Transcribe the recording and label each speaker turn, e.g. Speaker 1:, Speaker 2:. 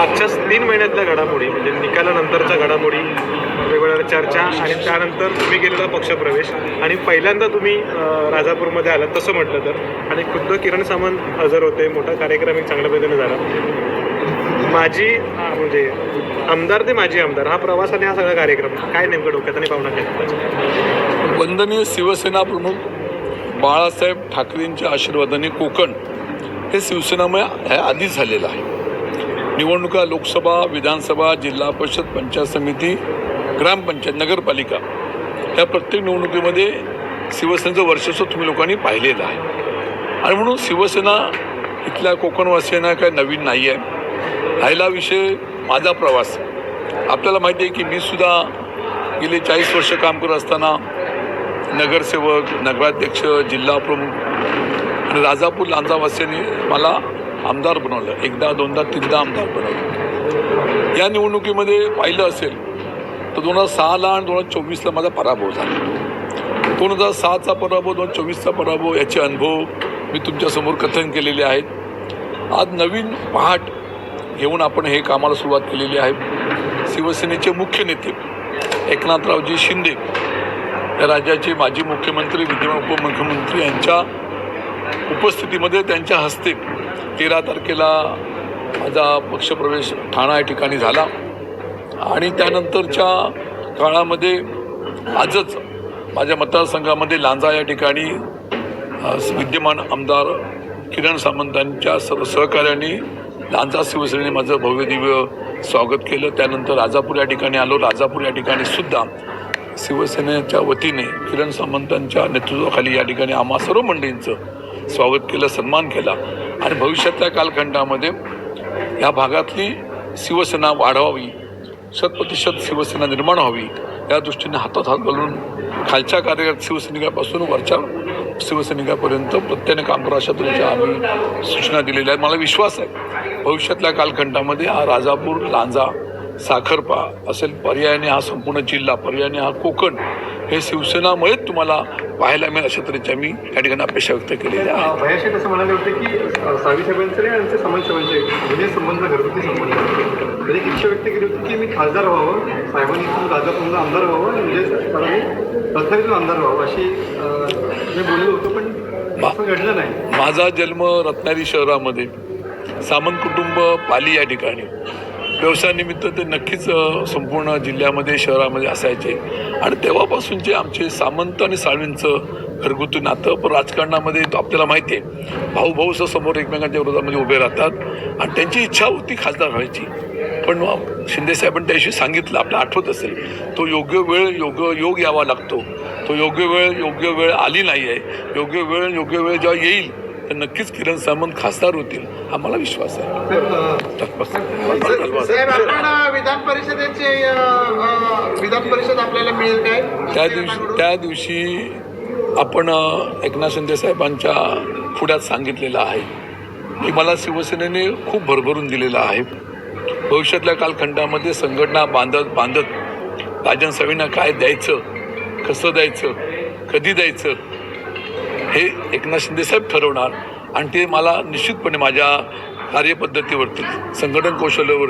Speaker 1: मागच्या तीन महिन्यातल्या घडामोडी म्हणजे निकालानंतरच्या घडामोडी वेगवेगळ्या चर्चा आणि त्यानंतर तुम्ही केलेला पक्षप्रवेश आणि पहिल्यांदा तुम्ही राजापूरमध्ये आलात तसं म्हटलं तर. आणि खुद्द किरण सामंत हजर होते मोठा कार्यक्रम एक चांगल्या पद्धतीने झाला. माझी म्हणजे आमदार ते माझी आमदार हा प्रवास आणि हा सगळा कार्यक्रम काय नेमकं डोक्यात आणि पाहुणा काय?
Speaker 2: वंदनीय शिवसेना प्रमुख बाळासाहेब ठाकरेंच्या आशीर्वादाने कोकण हे शिवसेनामुळे आधीच झालेलं आहे. निवडणुका लोकसभा विधानसभा जिल्हा परिषद पंचायत समिती ग्रामपंचायत नगरपालिका. ह्या प्रत्येक निवडणुकीमध्ये शिवसेनेचं वर्चस्व तुम्ही लोकांनी पाहिलेलं आहे. आणि म्हणून शिवसेना इथल्या कोकणवासियांना काही नवीन नाही आहे. राहिला विषय माझा प्रवास. आपल्याला माहिती आहे की मी सुद्धा गेले चाळीस वर्ष काम करत असताना नगरसेवक नगराध्यक्ष जिल्हा प्रमुख आणि राजापूर लांजावासियांनी मला आमदार बनवलं. एकदा दोनदा तीनदा आमदार बनवलं. या निवडणुकीमध्ये पाहिलं असेल तर दोन हजार सहाला आणि दोन हजार चोवीसला माझा पराभव झाला. दोन हजार सहाचा पराभव दोन हजार चोवीसचा पराभव याचे अनुभव मी तुमच्यासमोर कथन केलेले आहेत. आज नवीन पहाट घेऊन आपण हे कामाला सुरुवात केलेली आहे. शिवसेनेचे मुख्य नेते एकनाथरावजी शिंदे या राज्याचे माजी मुख्यमंत्री विद्यमान उपमुख्यमंत्री यांच्या उपस्थितीमध्ये त्यांच्या हस्ते तेरा तारखेला माझा पक्षप्रवेश ठाणा या ठिकाणी झाला. आणि त्यानंतरच्या काळामध्ये आजच माझ्या मतदारसंघामध्ये लांजा या ठिकाणी विद्यमान आमदार किरण सामंतांच्या सर्व सहकार्याने लांजा शिवसेनेने माझं भव्य दिव्य स्वागत केलं. त्यानंतर राजापूर या ठिकाणी आलो. राजापूर या ठिकाणी सुद्धा शिवसेनेच्या वतीने किरण सामंतांच्या नेतृत्वाखाली या ठिकाणी आम्हा सर्व मंडळींचं स्वागत केलं सन्मान केला. आणि भविष्यातल्या कालखंडामध्ये या भागातली शिवसेना वाढवावी शतप्रतिशत शिवसेना निर्माण व्हावी या दृष्टीने हातात हात घालून खालच्या कार्यरत शिवसैनिकापासून वरच्या शिवसैनिकापर्यंत प्रत्येक काम करा अशा तुमच्या आम्ही सूचना दिलेल्या आहेत. मला विश्वास आहे भविष्यातल्या कालखंडामध्ये हा राजापूर लांजा साखरपा असेल पर्यायाने हा संपूर्ण जिल्हा पर्यायाने हा कोकण हे शिवसेनामुळेच तुम्हाला पाहायला मिळेल अशा तऱ्हेच्या मी या ठिकाणी अपेक्षा व्यक्त केलेल्या आहेत.
Speaker 1: भयाशी असं म्हणाले होते की सावी साहेबांचे आणि आमचे समाज साहेबांचे जुने संबंध घरगुती संबंध. त्यांनी एक इच्छा व्यक्त केली होती की मी खासदार व्हावं साहेबांनी राजापूरला आमदार व्हावं आणि म्हणजे रत्नागिरीतून आमदार व्हावं अशी मी बोललो होतो पण असं घडलं नाही.
Speaker 2: माझा जन्म रत्नागिरी शहरामध्ये. सामंत कुटुंब पाली या ठिकाणी. व्यवसायानिमित्त ते नक्कीच संपूर्ण जिल्ह्यामध्ये शहरामध्ये असायचे. आणि तेव्हापासूनचे आमचे सामंत आणि साळवींचं घरगुती नातं पण राजकारणामध्ये तो आपल्याला माहिती आहे भाऊ भाऊसं समोर एकमेकांच्या विरोधामध्ये उभे राहतात. आणि त्यांची इच्छा होती खासदार व्हायची. पण शिंदेसाहेबांनी त्याविषयी सांगितलं आपल्याला आठवत असेल. तो योग्य वेळ योग्य योग यावा लागतो. तो योग्य वेळ योग्य वेळ आली नाही आहे योग्य वेळ योग्य वेळ जेव्हा येईल तर नक्कीच किरण सामंत खासदार होतील हा मला विश्वास आहे.
Speaker 3: विधान परिषदेचे विधान परिषद आपल्याला मिळेल काय?
Speaker 2: त्या दिवशी त्या दिवशी आपण एकनाथ शिंदे साहेबांच्या पुढ्यात सांगितलेलं आहे की मला शिवसेनेने खूप भरभरून दिलेलं आहे. भविष्यातल्या कालखंडामध्ये संघटना बांधत बांधत राजन साहेबांना काय द्यायचं कसं द्यायचं कधी द्यायचं हे एकनाथ शिंदे साहेब ठरवणार आणि ते मला निश्चितपणे माझ्या कार्यपद्धतीवरती संघटन कौशल्यावर